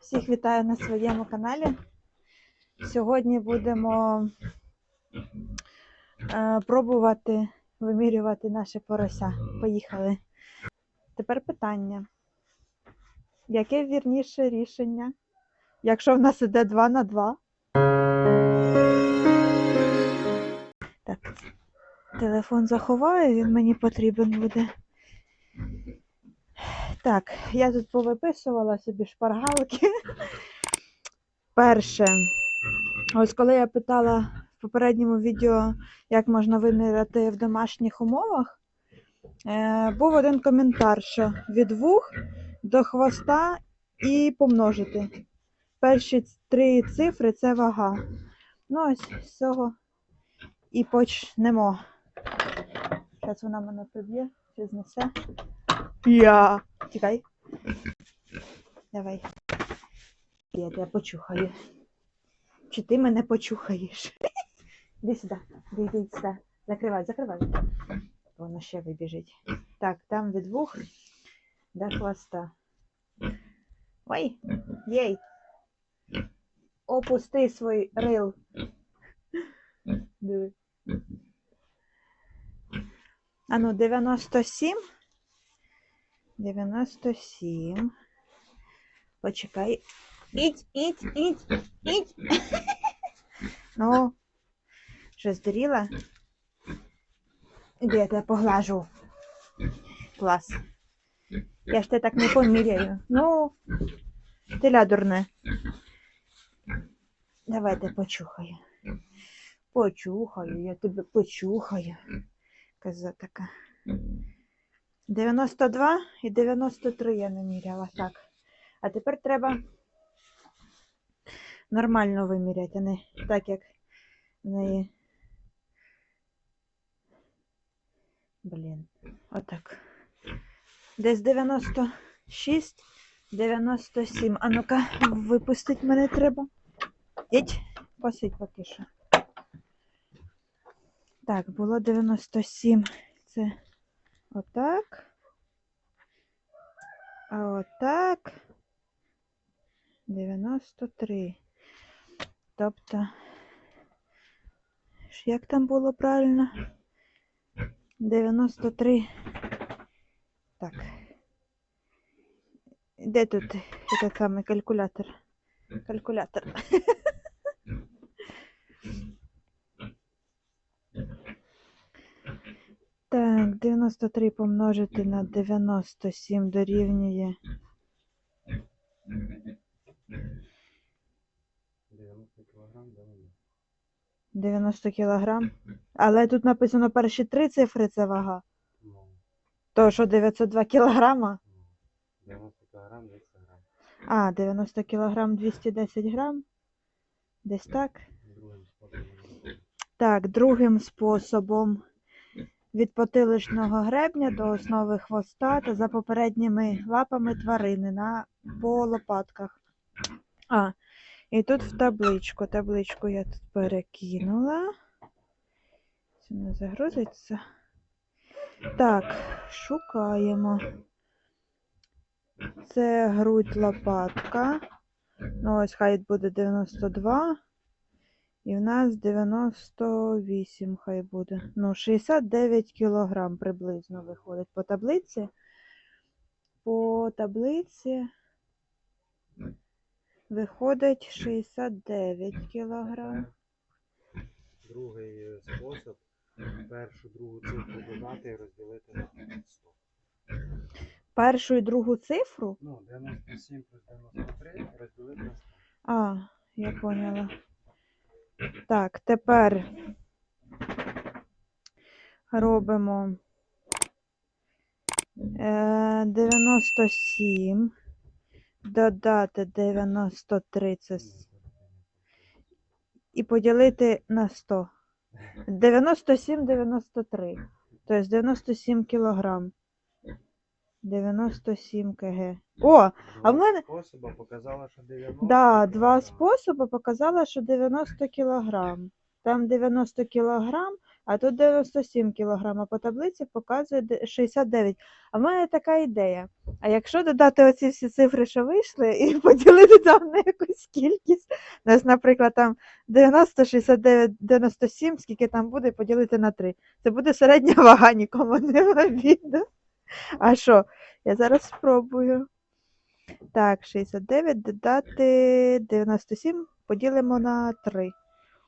Всіх вітаю на своєму каналі. Сьогодні будемо е, пробувати вимірювати наше порося. Поїхали. Тепер питання. Яке вірніше рішення? Якщо в нас іде 2 на 2? Так. Телефон заховаю, він мені потрібен буде. Так, я тут повиписувала собі шпаргалки. Перше, ось коли я питала в попередньому відео, як можна виміряти в домашніх умовах, е, був один коментар, що від вух до хвоста і помножити. Перші три цифри це вага. Ну, ось з цього і почнемо. Зараз вона мене приб'є, чи знесе. Я. Тікай. Давай. Я тебе почухаю. Чи ти мене почухаєш? Іди сюди. Іди, сюди. Закривай, закривай. Воно ще вибіжить. Так, там від вух до хвоста. Ой, єй. Опусти свій рил. Диви. Ану, 97. 97. Почекай. Іть, іть, іть, іть. ну, що здуріла? Іди, я тебе поглажу. Клас. Я ж тебе так не поміряю. Ну, ти лядурне. Давайте почухаю. Почухаю, я тебе почухаю. Коза така. 92 і 93 я наміряла. Так. А тепер треба нормально виміряти, а не так, як в неї. Блін, отак. Десь 96, 97. А ну-ка, випустить мене треба. Їдь, посидь поки що. Так, було 97. Це отак. А отак. 93. Тобто, як там було правильно? 93. Так. Де тут этот самий калькулятор? Калькулятор. Так, 93 помножити на 97 дорівнює 90 кілограм, да, ну, 90 кілограм. Але тут написано перші три цифри це вага. ну, То що 902 кілограма? ну, 90 кілограм, 200 грам. А, 90 кілограм 210 грам. Десь так. Так, другим способом від потиличного гребня до основи хвоста та за попередніми лапами тварини на по лопатках. А, і тут в табличку. Табличку я тут перекинула. Це не загрузиться. Так, шукаємо. Це грудь лопатка. Ну, ось хай буде 92. І в нас 98 хай буде. Ну, 69 кілограм приблизно виходить по таблиці. По таблиці виходить 69 кілограм. Другий спосіб. Першу другу цифру додати і розділити на 100. Першу і другу цифру? Ну, 97 плюс 93 розділити на 100. А, я поняла. Так, тепер робимо е, 97. Додати 93 це і поділити на 100. 97-93. Тобто 97 кілограм. 97 кг. О, а в мене- способа показала, що 90 Да, два способи показала, що 90 кілограм. Там 90 кілограм, А тут 97 кг, а по таблиці показує де- 69. А в мене така ідея. А якщо додати оці всі цифри, що вийшли, і поділити там на якусь кількість, десь, наприклад, там 90, 69, 97, скільки там буде, поділити на 3. Це буде середня вага, нікому не в обіду. А що? Я зараз спробую. Так, 69 додати 97 поділимо на 3.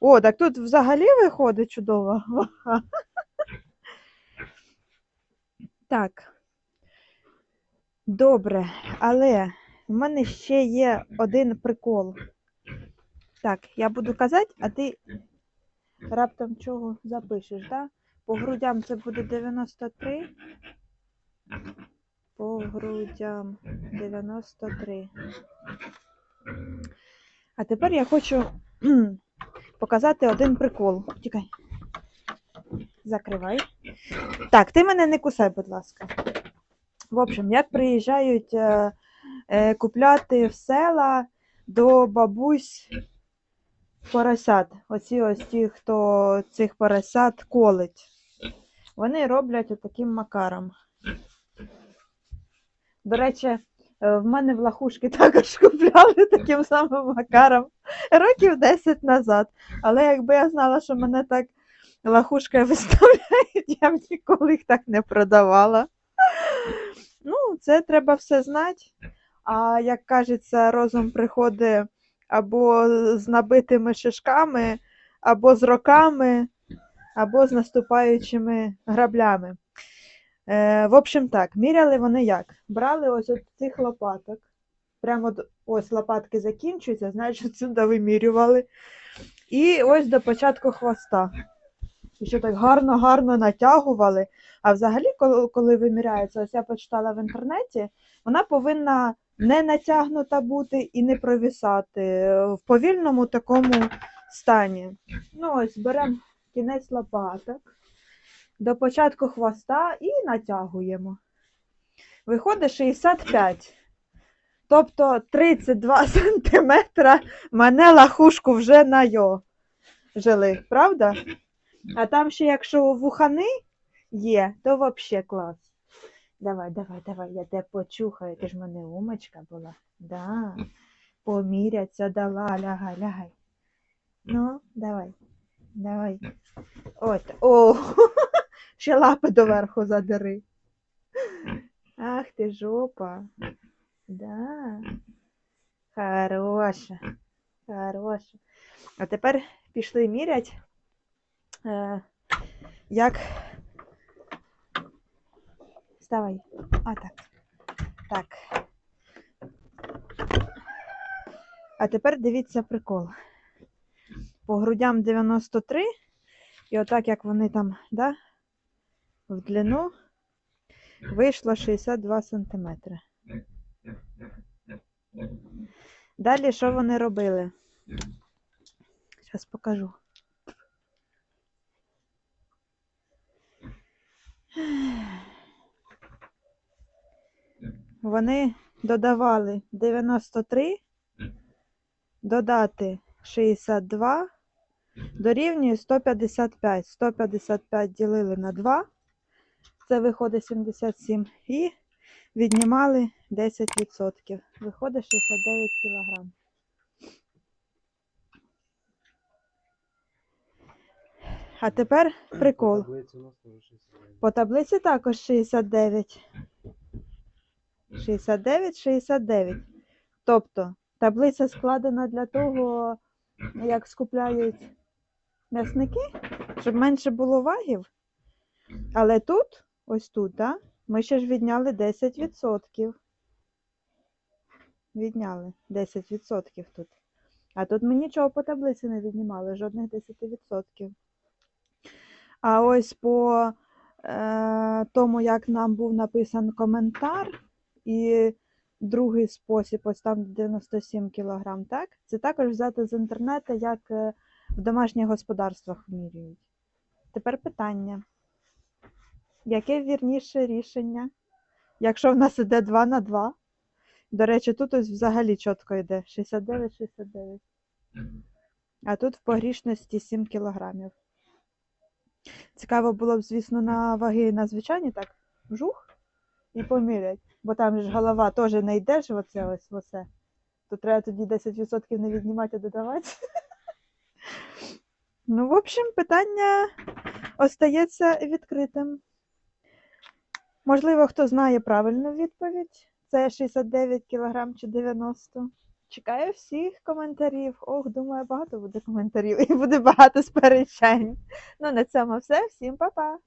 О, так тут взагалі виходить чудова вага. Так. Добре, але в мене ще є один прикол. Так, я буду казати, а ти раптом чого запишеш, так? По грудям це буде 93. По грудям 93. А тепер я хочу показати один прикол. Тікай. Закривай. Так, ти мене не кусай, будь ласка. В общем, як приїжджають е, е, купляти в села до бабусь поросят. Оці ось ті, хто цих поросят колить. Вони роблять отаким макаром. До речі, е, в мене в лахушки також купляли таким самим макаром років 10 назад. Але якби я знала, що мене так лахушкою виставляють, я б ніколи їх так не продавала. Ну, це треба все знати. А як кажеться, розум приходить або з набитими шишками, або з роками, або з наступаючими граблями. Е, в общем так, міряли вони як? Брали ось от цих лопаток. Прямо ось лопатки закінчуються, значить сюди вимірювали. І ось до початку хвоста. І що так гарно-гарно натягували. А взагалі, коли, коли виміряється, ось я почитала в інтернеті, вона повинна не натягнута бути і не провісати е, в повільному такому стані. Ну, ось беремо кінець лопаток до початку хвоста і натягуємо. Виходить 65. Тобто 32 сантиметра мене лахушку вже на йо жили, правда? А там ще, якщо вухани є, то взагалі клас. Давай, давай, давай, я тебе почухаю, ти ж в мене умочка була. Да. Поміряться дала, лягай, лягай. Ну, давай, давай. От, о, ще лапи доверху задери. Ах ти жопа. Да. Хороша. Хороша. А тепер пішли мірять, е, як. Вставай. А так. Так. А тепер дивіться прикол. По грудям 93. І отак, як вони там, да, в длину, вийшло 62 сантиметри. Далі що вони робили? Зараз покажу. Вони додавали 93, додати 62, дорівнює 155. 155 ділили на 2, це виходить 77, і віднімали 10%. Виходить 69 кілограм. А тепер прикол. Таблицю у нас теж 69. По таблиці також 69. 69, 69. Тобто таблиця складена для того, як скупляють м'ясники, щоб менше було вагів. Але тут, ось тут, да, ми ще ж відняли 10%. Відняли 10% тут. А тут ми нічого по таблиці не віднімали, жодних 10%. А ось по е, тому, як нам був написан коментар, і другий спосіб, ось там 97 кг, так? Це також взяти з інтернету, як е, в домашніх господарствах вмірюють. Тепер питання. Яке вірніше рішення? Якщо в нас іде 2 на 2, до речі, тут ось взагалі чітко йде 69-69. А тут в погрішності 7 кілограмів. Цікаво було б, звісно, на ваги на звичайні так вжух і помірять. Бо там ж голова теж не йдеш в оце ось оце. То треба тоді 10% не віднімати, а додавати. Ну, в общем, питання остається відкритим. Можливо, хто знає правильну відповідь. Це 69 кг чи 90. Чекаю всіх коментарів. Ох, думаю, багато буде коментарів і буде багато сперечань. Ну, на цьому все. Всім па-па!